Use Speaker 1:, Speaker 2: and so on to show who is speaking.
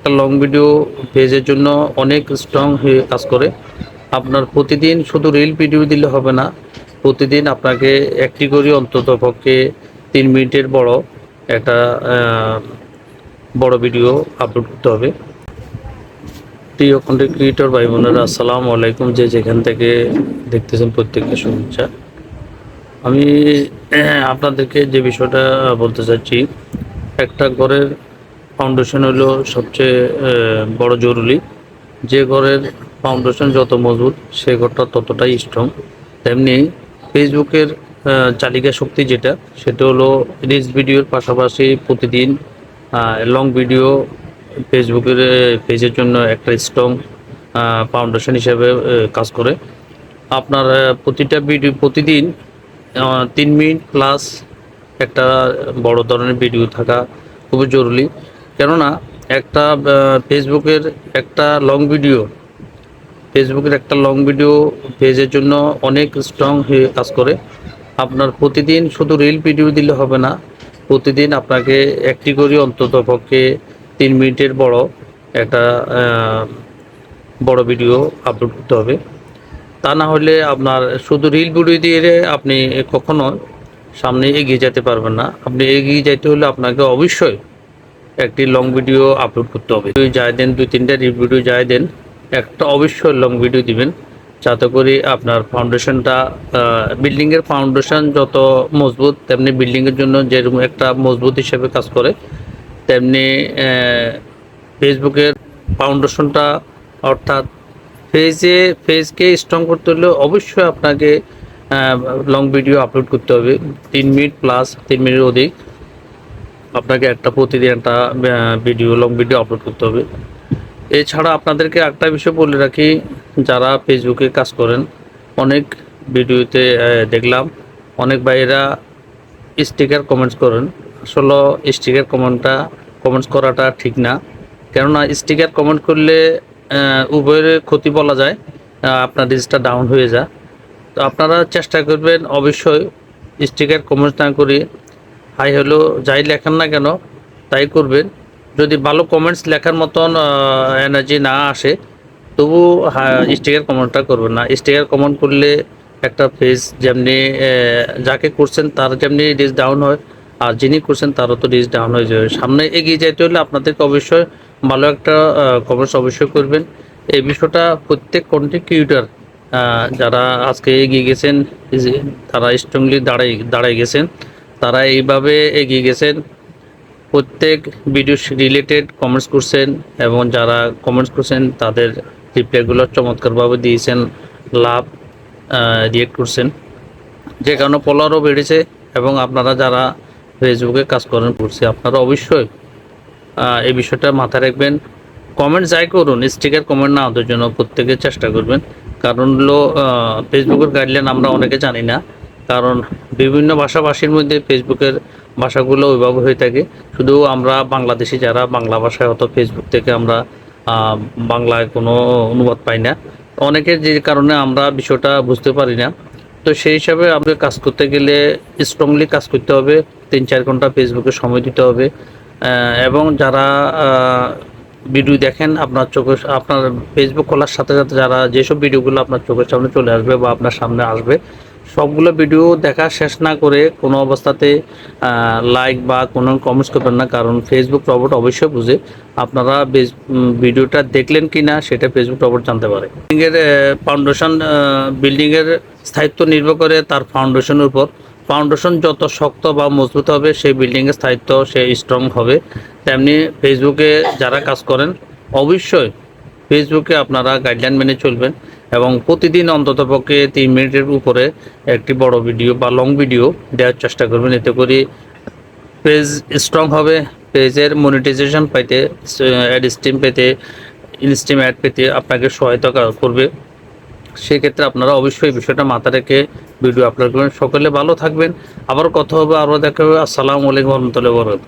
Speaker 1: একটা long video পেজের জন্য অনেক স্ট্রং হয়ে কাজ করে। আপনার প্রতিদিন শুধু রিল ভিডিও দিলে হবে না, প্রতিদিন আপনাকে একটি করে অন্তত পক্ষে তিন মিনিটের বড় একটা বড় ভিডিও আপলোড করতে হবে। প্রিয় কন্টেন্ট ক্রিয়েটর ভাই বোনেরা, আসসালামু আলাইকুম। যে যেখান থেকে দেখতেছেন প্রত্যেককে শুভেচ্ছা। আমি আপনাদেরকে যে বিষয়টা বলতে চাচ্ছি, একটা ঘরের ফাউন্ডেশন হলো সবচেয়ে বড় জরুরি। যে ঘরের ফাউন্ডেশন যত মজবুত, সে ঘরটা ততটাই স্ট্রং তেমনি ফেসবুকের চালিকা শক্তি যেটা, সেটা হলো রিলস ভিডিওর পাশাপাশি প্রতিদিন লং ভিডিও ফেসবুকের পেজের জন্য একটা স্ট্রং ফাউন্ডেশন হিসেবে কাজ করে। আপনার প্রতিটা ভিডিও প্রতিদিন তিন মিনিট প্লাস একটা বড় ধরনের ভিডিও থাকা খুবই জরুরি। কেননা একটা ফেসবুকের একটা লং ভিডিও ফেসবুকের একটা লং ভিডিও পেজের জন্য অনেক স্ট্রং হয়ে কাজ করে। আপনার প্রতিদিন শুধু রিল ভিডিও দিলে হবে না, প্রতিদিন আপনাকে একটি করে অন্তত পক্ষে তিন মিনিটের বড় একটা বড় ভিডিও আপলোড করতে হবে। তা না হলে আপনার শুধু রিল ভিডিও দিয়ে আপনি কখনো সামনে এগিয়ে যেতে পারবেন না। আপনি এগিয়ে যেতে হলে আপনাকে অবশ্যই একটি লং ভিডিও আপলোড করতে হবে। যাই দেন, দুই তিনটা ভিডিও যাই দেন, একটা অবশ্যই লং ভিডিও দিবেন, যাতে করে আপনার ফাউন্ডেশনটা বিল্ডিংয়ের ফাউন্ডেশন যত মজবুত, তেমনি বিল্ডিংয়ের জন্য যেরকম একটা মজবুত হিসেবে কাজ করে, তেমনি ফেসবুকের ফাউন্ডেশনটা অর্থাৎ ফেজে ফেজকে স্ট্রং করতে হলে অবশ্যই আপনাকে লং ভিডিও আপলোড করতে হবে। তিন মিনিট প্লাস তিন মিনিট অধিক। আপনাকে একটা প্রতিদিন একটা ভিডিও লং ভিডিও আপলোড করতে হবে। এছাড়া আপনাদেরকে একটা বিষয় বলে রাখি, যারা ফেসবুকে কাজ করেন, অনেক ভিডিওতে দেখলাম, অনেক ভাইয়েরা স্টিকার কমেন্টস করেন। আসলে স্টিকার কমেন্টটা কমেন্টস করাটা ঠিক না। কেননা স্টিকার কমেন্ট করলে উভয়ের ক্ষতি বলা যায় আপনার রিজিস্টার ডাউন হয়ে যায়। তো আপনারা চেষ্টা করবেন অবশ্যই স্টিকার কমেন্টস না করে হাই হলো যাই লেখেন না কেন, তাই করবেন। যদি ভালো কমেন্টস লেখার মতন এনার্জি না আসে, তবু স্টিকার কমেন্টটা করবেন না। স্টিকার কমেন্ট করলে একটা পেজ যেমনি যাকে করছেন তার যেমনি রিচ ডাউন হয়, আর যিনি করছেন তারও তো রিচ ডাউন হয়ে যাবে। সামনে এগিয়ে যাইতে হলে আপনাদেরকে অবশ্যই ভালো একটা কমেন্টস অবশ্যই করবেন। এই বিষয়টা প্রত্যেক কন্টেন্ট ক্রিয়েটর যারা আজকে এগিয়ে গেছেন তারা স্ট্রংলি দাঁড়াই দাঁড়াই গেছেন তারা এইভাবে এগিয়ে গেছেন। প্রত্যেক ভিডিও রিলেটেড কমেন্টস করছেন এবং যারা কমেন্টস করছেন, তাদের রিপ্লাইগুলো চমৎকারভাবে দিয়েছেন, লাভ রিয়েক্ট করছেন। যে কারণে ফলোয়ারও বেড়েছে এবং আপনারা যারা ফেসবুকে কাজ করেন, করছে, আপনারা অবশ্যই এই বিষয়টা মাথায় রাখবেন। কমেন্ট যাই করুন স্টিকার কমেন্ট না ওদের জন্য প্রত্যেকে চেষ্টা করবেন। কারণ হলো ফেসবুকের গাইডলাইন আমরা অনেকে জানি না। কারণ বিভিন্ন ভাষাভাষীর মধ্যে ফেসবুকের ভাষাগুলো ওইভাবে হয়ে থাকে। শুধু আমরা বাংলাদেশি যারা, বাংলা ভাষায় হয়তো ফেসবুক থেকে আমরা বাংলায় কোনো অনুবাদ পাই না। অনেকের যে কারণে আমরা বিষয়টা বুঝতে পারি না। তো সেই হিসাবে আমাদের কাজ করতে গেলে স্ট্রংলি কাজ করতে হবে। তিন চার ঘণ্টা ফেসবুকে সময় দিতে হবে। এবং যারা ভিডিও দেখেন, আপনার চোখে আপনার ফেসবুক খোলার সাথে সাথে যারা যেসব ভিডিওগুলো আপনার চোখের সামনে চলে আসবে বা আপনার সামনে আসবে সবগুলো ভিডিও দেখা শেষ না করে কোনো অবস্থাতে লাইক বা কোনো কমেন্টস করবেন না, কারণ ফেসবুক রবট অবশ্যই বুঝে আপনারা ভিডিওটা দেখলেন কি না সেটা ফেসবুক রবট জানতে পারে। বিল্ডিংয়ের ফাউন্ডেশন বিল্ডিংয়ের স্থায়িত্ব নির্ভর করে তার ফাউন্ডেশনের উপর। ফাউন্ডেশন যত শক্ত বা মজবুত হবে, সেই বিল্ডিংয়ের স্থায়িত্ব সে স্ট্রং হবে। তেমনি ফেসবুকে যারা কাজ করেন, অবশ্যই ফেসবুকে আপনারা গাইডলাইন মেনে চলবেন এবং প্রতিদিন অন্ততপক্ষে তিন মিনিটের উপরে একটি বড় ভিডিও বা লং ভিডিও দেওয়ার চেষ্টা করবেন। এতে করে পেজ স্ট্রং হবে পেজের মনিটাইজেশন পাইতে অ্যাড স্টিম পেতে ইনস্টিম অ্যাড পেতে আপনাকে সহায়তা করবে। সেক্ষেত্রে আপনারা অবশ্যই বিষয়টা মাথা রেখে ভিডিও আপলোড করবেন। সকলে ভালো থাকবেন। আবার কথা হবে আরও দেখা হবে। আসসালামু আলাইকুম রহমতুল্লাহ বরকাত